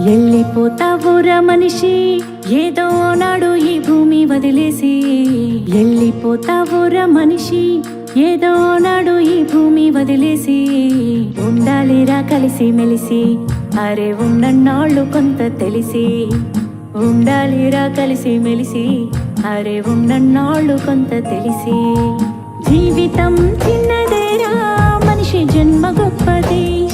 ఎల్లిపోతావురా మనిషి. ఏదో నాడు ఈ భూమి వదిలేసి. ఎల్లిపోతావురా మనిషి. ఏదో నాడు ఈ భూమి వదిలేసి. ఉండాలిరా కలిసి మెలిసి. అరే ఉన్నన్నాళ్ళు కొంత తెలిసి. ఉండాలిరా కలిసి మెలిసి. అరే ఉన్నన్నాళ్ళు కొంత తెలిసి. జీవితం చిన్నదేరా మనిషి జన్మ గొప్పది.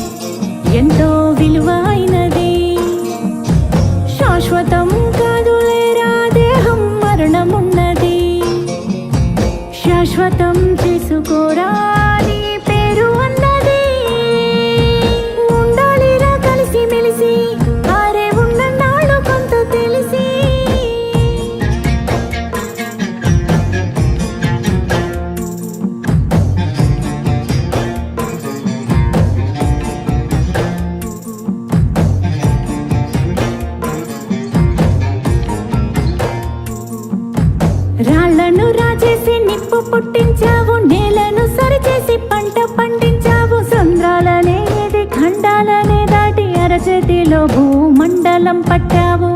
పుట్టించావు నేలను సరిచేసి పంట పండించావు. సంద్రాలనేది ఖండాలనే దాటి అరచేతిలో భూమండలం పట్టావు.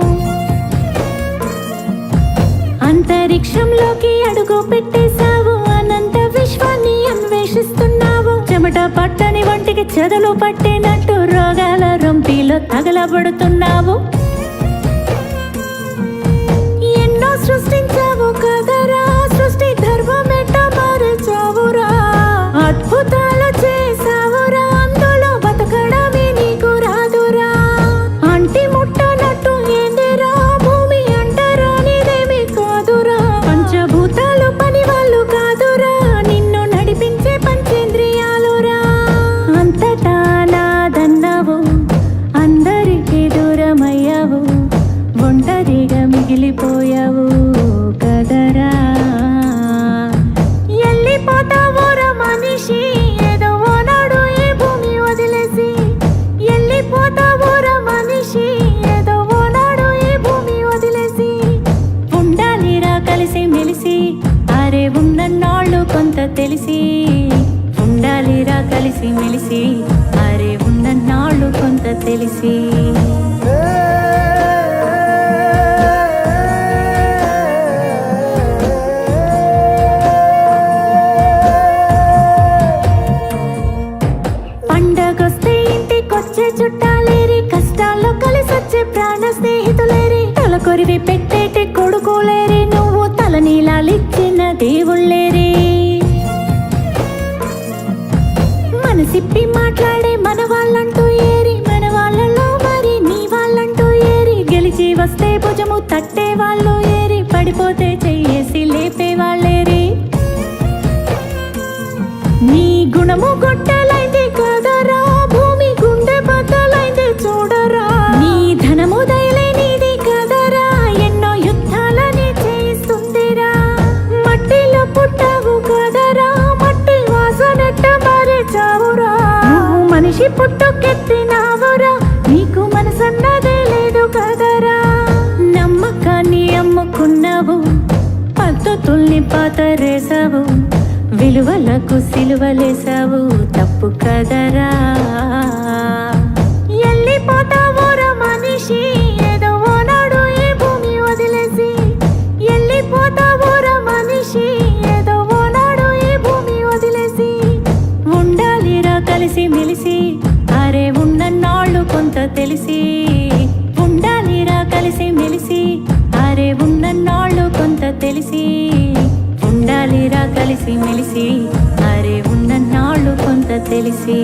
అంతరిక్షంలోకి అడుగు పెట్టేశావు అనంత విశ్వాన్ని అన్వేషిస్తున్నావు. చెమట పట్టని వంటికి చెదలు పట్టినట్టు రోగాల రొంపిలో తగలబడుతున్నావు. ఒంటరిగా మిగిలిపోయావు కదరా. ఎల్లిపోతావురా మనిషి ఏదో ఓనాడు ఈ భూమి వదిలేసి. ఎల్లిపోతావురా మనిషి ఏదో ఓనాడు ఈ భూమి వదిలేసి. ఉండాలిరా కలిసి మెలిసి అరే ఉన్నన్నాళ్ళు కొంత తెలిసి. ఉండాలిరా కలిసి మెలిసి అరే ఉన్నన్నాళ్ళు కొంత తెలిసి. కొరివి పెట్టేటి కొడుకోలేరి నువ్వు తల నీలాలిచ్చిన దేవుళ్ళేరి. మనసిప్పి మాట్లాడే మన వాళ్ళంటూ ఏరి మన వాళ్ళలో మరి నీ వాళ్ళంటూ ఏరి. గెలిచి వస్తే భుజము తట్టే వాళ్ళు ఏరి పడిపోతే చెయ్యేసి లేపే వాళ్ళేరి. నీ గుణము గొట్టలైంది పుట్టుకెత్తినావురా నీకు మనసన్నదే లేదు కదరా. నమ్మకాన్ని అమ్ముకున్నావు పద్ధతుల్ని పాతరేసావు విలువలకు సిలువలేసావు తప్పు కదరా. ఉండాలిరా కలిసి మెలిసి అరే ఉన్నన్నాళ్ళు కొంత తెలిసి.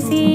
ಕಿಸಿ